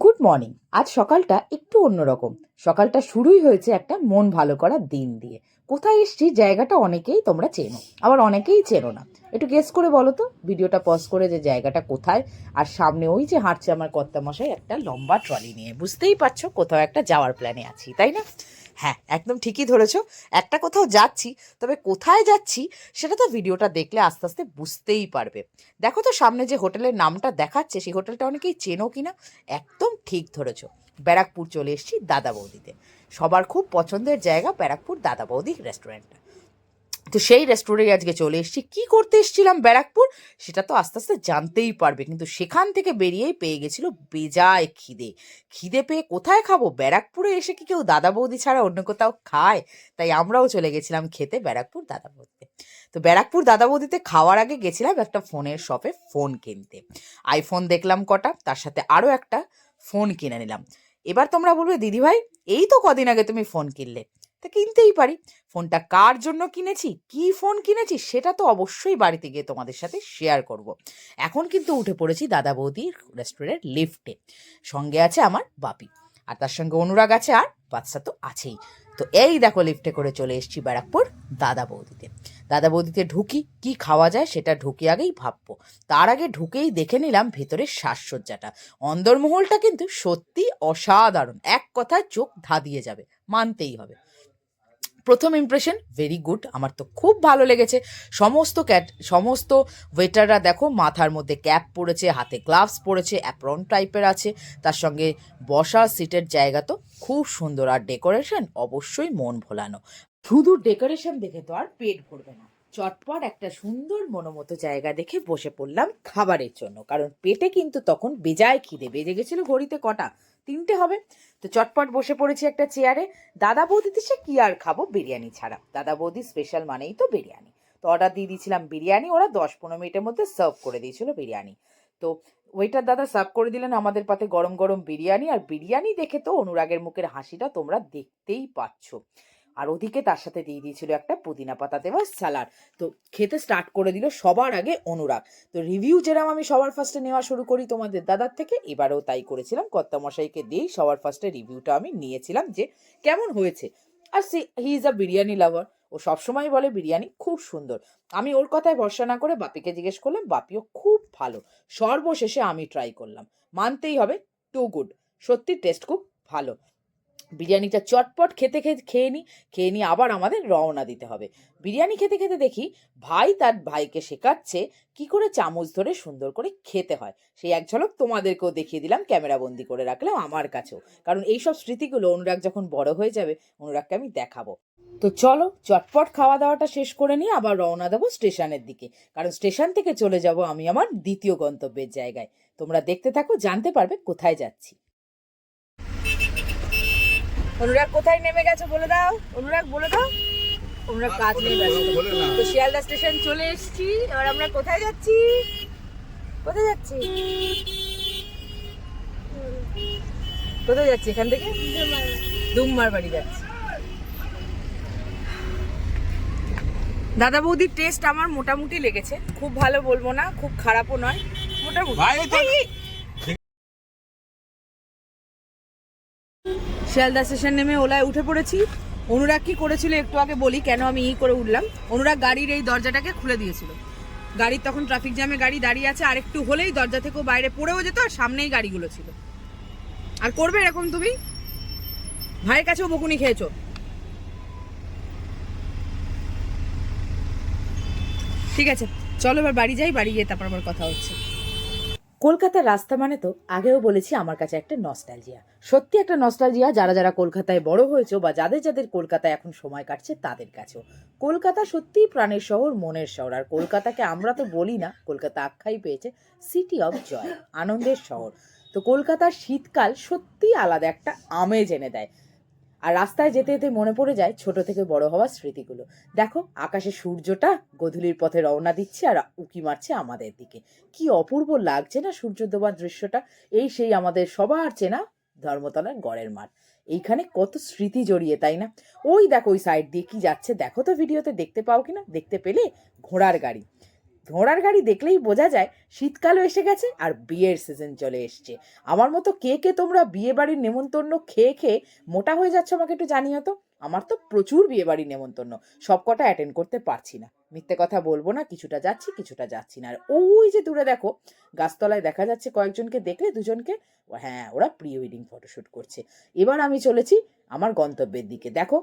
Good morning আজ সকালটা একটু অন্যরকম। সকালটা শুরুই হয়েছে একটা মন ভালো করার দিন দিয়ে। কোথায় এসছি জায়গাটা অনেকেই তোমরা চেনো। আবার অনেকেই চেনো না। একটু গেস করে বলো তো, ভিডিওটা পজ করে যে জায়গাটা কোথায়, আর সামনে ওই যে হাঁটছে আমার কর্তামশাই একটা লম্বা ট্রলি নিয়ে। বুঝতেই পারছ কোথাও একটা যাওয়ার প্ল্যানে আছি, তাই না? হ্যাঁ একদম ঠিকই ধরেছ। একটা কোথাও যাচ্ছি, তবে কোথায় যাচ্ছি সেটা তো ভিডিওটা দেখলে আস্তে আস্তে বুঝতেই পারবে। দেখো তো সামনে যে হোটেলের নামটা দেখাচ্ছে, সেই হোটেলটা অনেকেই চেনো কিনা? একদম ঠিক ধরেছ। ব্যারাকপুর চলে এসেছি দাদা বৌদিতে। সবার খুব পছন্দের জায়গা ব্যারাকপুর দাদা বৌদি রেস্টুরেন্টটা তো সেই রেস্টুরেন্টে আজকে চলে এসেছি। কী করতে এসেছিলাম ব্যারাকপুর? সেটা তো আস্তে আস্তে জানতেই পারবে। কিন্তু সেখান থেকে বেরিয়েই পেয়ে গেছিল বেজায় খিদে। খিদে পেয়ে কোথায় খাব? ব্যারাকপুরে এসে কি কেউ দাদা বৌদি ছাড়া অন্য কোথাও খায়? তাই আমরাও চলে গেছিলাম খেতে ব্যারাকপুর দাদা বৌদিতে। তো ব্যারাকপুর দাদা বৌদিতে খাওয়ার আগে গেছিলাম একটা ফোনের শপে ফোন কিনতে। আইফোন দেখলাম কটা, তার সাথে আরও একটা ফোন কিনে নিলাম। এবার তোমরা বলবে, দিদিভাই, এই তো কদিন আগে তুমি ফোন কিনলে। তা কিনতেই পারি। ফোনটা কার জন্য কিনেছি? কি ফোন কিনেছি? সেটা তো অবশ্যই বাড়িতে গিয়ে তোমাদের সাথে শেয়ার করব। এখন কিন্তু উঠে পড়েছি দাদা বৌদির রেস্টুরেন্ট লিফটে সঙ্গে আছে আমার বাপি। আর তার সঙ্গে অনুরাগ আছে আর বাচ্চা তো আছেই। তো এই দেখো লিফটে করে চলে এসেছি ব্যারাকপুর দাদা বৌদিতে। দাদা বৌদিতে ঢুকি, কি খাওয়া যায় সেটা ঢুকে আগেই ভাববো। তার আগে ঢুকেই দেখে নিলাম ভেতরের সাজসজ্জাটা। অন্দরমহলটা কিন্তু সত্যি অসাধারণ। এক কথায় চোখ ধাঁধিয়ে যাবে, মানতেই হবে। প্রথম ইমপ্রেশন ভেরি গুড আমার তো খুব ভালো লেগেছে। সমস্ত ক্যাট সমস্ত ওয়েটাররা দেখো, মাথার মধ্যে ক্যাপ পরেছে, হাতে গ্লাভস পরেছে অ্যাপ্রন টাইপের আছে, তার সঙ্গে বসার সিটের জায়গা তো খুব সুন্দর। আর ডেকোরেশন অবশ্যই মন ভোলানো। শুধু ডেকোরেশন দেখে তো আর পেট ভরবে না। চটপট একটা সুন্দর মনোমতো জায়গা দেখে বসে পড়লাম খাবারের জন্য। কারণ পেটে কিন্তু তখন বেজায় খিদে, বেজে গেছিল ঘড়িতে কটা? তিনটে হবে। তো চটপট বসে পড়েছি একটা চেয়ারে। দাদা বৌদিতে সে কি আর খাব? বিরিয়ানি ছাড়া। দাদা বৌদি স্পেশাল মানেই তো বিরিয়ানি। তো অর্ডার দিয়ে দিয়েছিলাম বিরিয়ানি। ওরা দশ পনেরো মিনিটের মধ্যে সার্ভ করে দিয়েছিল বিরিয়ানি। তো ওইটার দাদা সার্ভ করে দিলেন আমাদের পাতে গরম গরম বিরিয়ানি। আর বিরিয়ানি দেখে তো অনুরাগের মুখের হাসিটা তোমরা দেখতেই পাচ্ছ। আর ওদিকে তার সাথে দিয়ে দিয়েছিল একটা পুদিনা পাতা দেওয়া স্যালাড তো খেতে স্টার্ট করে দিল সবার আগে অনুরাগ। তো রিভিউ যেরকম আমি সবার ফার্স্টে নেওয়া শুরু করি তোমাদের দাদার থেকে, এবারেও তাই করেছিলাম। কর্তামশাইকে দিয়েই সবার ফার্স্টে রিভিউটা আমি নিয়েছিলাম যে কেমন হয়েছে। আর সে he is a biryani lover ও সবসময় বলে বিরিয়ানি খুব সুন্দর। আমি ওর কথায় ভরসা না করে বাপিকে জিজ্ঞেস করলাম, বাপিও খুব ভালো। সর্বশেষে আমি ট্রাই করলাম। মানতেই হবে টু গুড সত্যি টেস্ট খুব ভালো। বিরিয়ানিটা চটপট খেতে খেতে খেয়ে নিই খেয়ে নিয়ে আবার আমাদের রওনা দিতে হবে। বিরিয়ানি খেতে খেতে দেখি ভাই তার ভাইকে শেখাচ্ছে কি করে চামচ ধরে সুন্দর করে খেতে হয়। সেই এক ঝলক তোমাদেরকেও দেখিয়ে দিলাম, ক্যামেরা বন্দি করে রাখলাম আমার কাছেও। কারণ এইসব স্মৃতিগুলো অনুরাগ যখন বড় হয়ে যাবে, অনুরাগকে আমি দেখাবো। তো চলো চটপট খাওয়া দাওয়াটা শেষ করে নিয়ে আবার রওনা দেবো স্টেশনের দিকে। কারণ স্টেশন থেকে চলে যাব আমি আমার দ্বিতীয় গন্তব্যের জায়গায়। তোমরা দেখতে থাকো, জানতে পারবে কোথায় যাচ্ছি। অনুরাগ কোথায় নেমে গেছে বলে দাও? অনুরাগ বলে দাও। অনুরাগ কাজ নেই ব্যস্ত। তো শিয়ালদা স্টেশন চলে এসেছি। এবার আমরা কোথায় যাচ্ছি? কোথায় যাচ্ছি? কোথায় যাচ্ছি? এখান থেকে? দুমমার বাড়ি যাচ্ছি। দাদা বৌদির টেস্ট আমার মোটামুটি লেগেছে। খুব ভালো বলব না খুব খারাপও নয় মোটামুটি। শিয়ালদা স্টেশন নেমে ওলায় উঠে পড়েছি। অনুরাগ কি করেছিল একটু আগে বলি, কেন আমি ই করে উঠলাম। অনুরাগ গাড়ির এই দরজাটাকে খুলে দিয়েছিল। গাড়ির তখন ট্রাফিক জ্যামে গাড়ি দাঁড়িয়ে আছে, আর একটু হলেই দরজা থেকেও বাইরে পড়েও যেত, আর সামনেই গাড়িগুলো ছিল। আর করবে এরকম তুমি? ভাইয়ের কাছেও বকুনি খেয়েছো? ঠিক আছে, চলো এবার বাড়ি যাই, বাড়ি গিয়ে তারপর আবার কথা হচ্ছে। কলকাতার রাস্তা মানে তো আগেও বলেছি আমার কাছে একটা নস্টালজিয়া সত্যি একটা নস্টালজিয়া যারা যারা কলকাতায় বড় হয়েছে বা যাদের যাদের কলকাতায় এখন সময় কাটছে তাদের কাছেও। কলকাতা সত্যিই প্রাণের শহর, মনের শহর। আর কলকাতাকে আমরা তো বলি না, কলকাতা আখ্যাই পেয়েছে সিটি অফ জয় আনন্দের শহর। তো কলকাতার শীতকাল সত্যিই আলাদা একটা আমেজ এনে দেয়। আর রাস্তায় যেতে যেতে মনে পড়ে যায় ছোট থেকে বড় হওয়ার স্মৃতিগুলো। দেখো, আকাশে সূর্যটা গধূলির পথে রওনা দিচ্ছে আর উকি মারছে আমাদের দিকে। কি অপূর্ব লাগছে না সূর্য দেওয়ার দৃশ্যটা। এই সেই আমাদের সবার চেনা ধর্মতলার গড়ের মাঠ। এইখানে কত স্মৃতি জড়িয়ে, তাই না? ওই দেখো, ওই সাইড দিয়ে কি যাচ্ছে? দেখো তো ভিডিওতে দেখতে পাও কিনা দেখতে পেলে ঘোড়ার গাড়ি। ঘোড়ার গাড়ি দেখলেই বোঝা যায় শীতকালও এসে গেছে আর বিয়ের সিজন চলে এসছে। আমার মতো কে কে তোমরা বিয়ে বাড়ির নেমন্তন্ন খেয়ে খেয়ে মোটা হয়ে যাচ্ছ আমাকে একটু জানিও তো? আমার তো প্রচুর বিয়ে বাড়ির নেমন্তন্ন সব কটা অ্যাটেন্ড করতে পারছি না। মিথ্যে কথা বলব না, কিছুটা যাচ্ছি কিছুটা যাচ্ছি না। আর ওই যে দূরে দেখো, গাছতলায় দেখা যাচ্ছে কয়েকজনকে দেখলে দুজনকে হ্যাঁ ওরা প্রি ওয়েডিং ফটোশ্যুট করছে। এবার আমি চলেছি আমার গন্তব্যের দিকে। দেখো,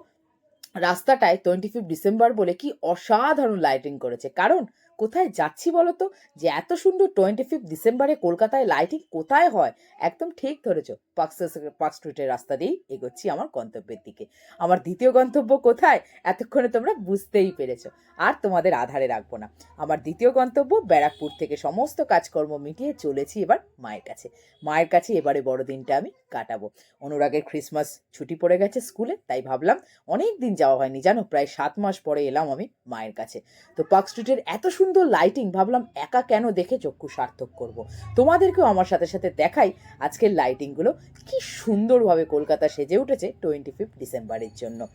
রাস্তাটায় টোয়েন্টি ফিফ ডিসেম্বর বলে কি অসাধারণ লাইটিং করেছে। কারণ কোথায় যাচ্ছি বলো তো যে এত সুন্দর টোয়েন্টি ফিফ ডিসেম্বরে কলকাতায় লাইটিং কোথায় হয়? একদম ঠিক ধরেছো। পার্ক পার্ক স্ট্রিটের রাস্তা দিয়েই এগোচ্ছি আমার গন্তব্যের দিকে। আমার দ্বিতীয় গন্তব্য কোথায়? এতক্ষণে তোমরা বুঝতেই পেরেছ। আর তোমাদের আধারে রাখব না। আমার দ্বিতীয় গন্তব্য ব্যারাকপুর থেকে সমস্ত কাজকর্ম মিটিয়ে চলেছি এবার মায়ের কাছে। মায়ের কাছে এবারে বড়দিনটা আমি কাটাবো। অনুরাগের ক্রিসমাস ছুটি পড়ে গেছে স্কুলে, তাই ভাবলাম অনেক দিন যাওয়া হয়নি। জানো, প্রায় সাত মাস পরে এলাম আমি মায়ের কাছে। তো পার্ক স্ট্রিটের এত সুন্দর লাইটিং ভাবলাম একা কেন দেখে চক্ষু সার্থক করব। তোমাদেরকেও আমার সাথে সাথে দেখাই আজকের লাইটিংগুলো কি সুন্দরভাবে কলকাতা সেজে উঠেছে টোয়েন্টি ফিফথ ডিসেম্বরের জন্য।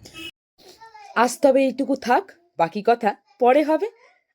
আজ তবে এইটুকু থাক, বাকি কথা পরে হবে।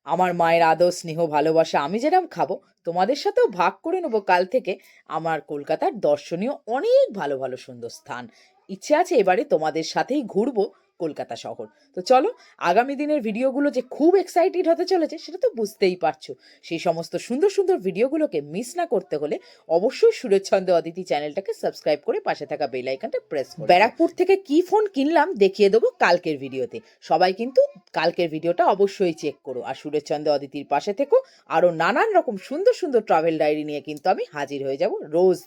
আমার মায়ের আদর, স্নেহ, ভালোবাসা আমি যেরকম খাব, তোমাদের সাথেও ভাগ করে নেব কাল থেকে আমার কলকাতার দর্শনীয় অনেক ভালো ভালো সুন্দর স্থান। ইচ্ছে আছে এবারে তোমাদের সাথেই ঘুরবো কলকাতা শহর। তো চলো, আগামী দিনের ভিডিওগুলো যে খুব এক্সাইটেড হতে চলেছে, সেটা তো বুঝতেই পারছ। সেই সমস্ত সুন্দর সুন্দর ভিডিওগুলোকে মিস না করতে হলে অবশ্যই সুরেচ্ছন্দ অদিতি চ্যানেলটাকে সাবস্ক্রাইব করে পাশে থাকা বেল আইকনটা প্রেস ব্যারাকপুর থেকে কি ফোন কিনলাম দেখিয়ে দেবো কালকের ভিডিওতে। সবাই কিন্তু কালকের ভিডিওটা অবশ্যই চেক করো। আর সুরেশচন্দ্র অদিতির পাশে থেকো। আরও নানান রকম সুন্দর সুন্দর ট্রাভেল ডায়েরি নিয়ে কিন্তু আমি হাজির হয়ে যাব। রোজ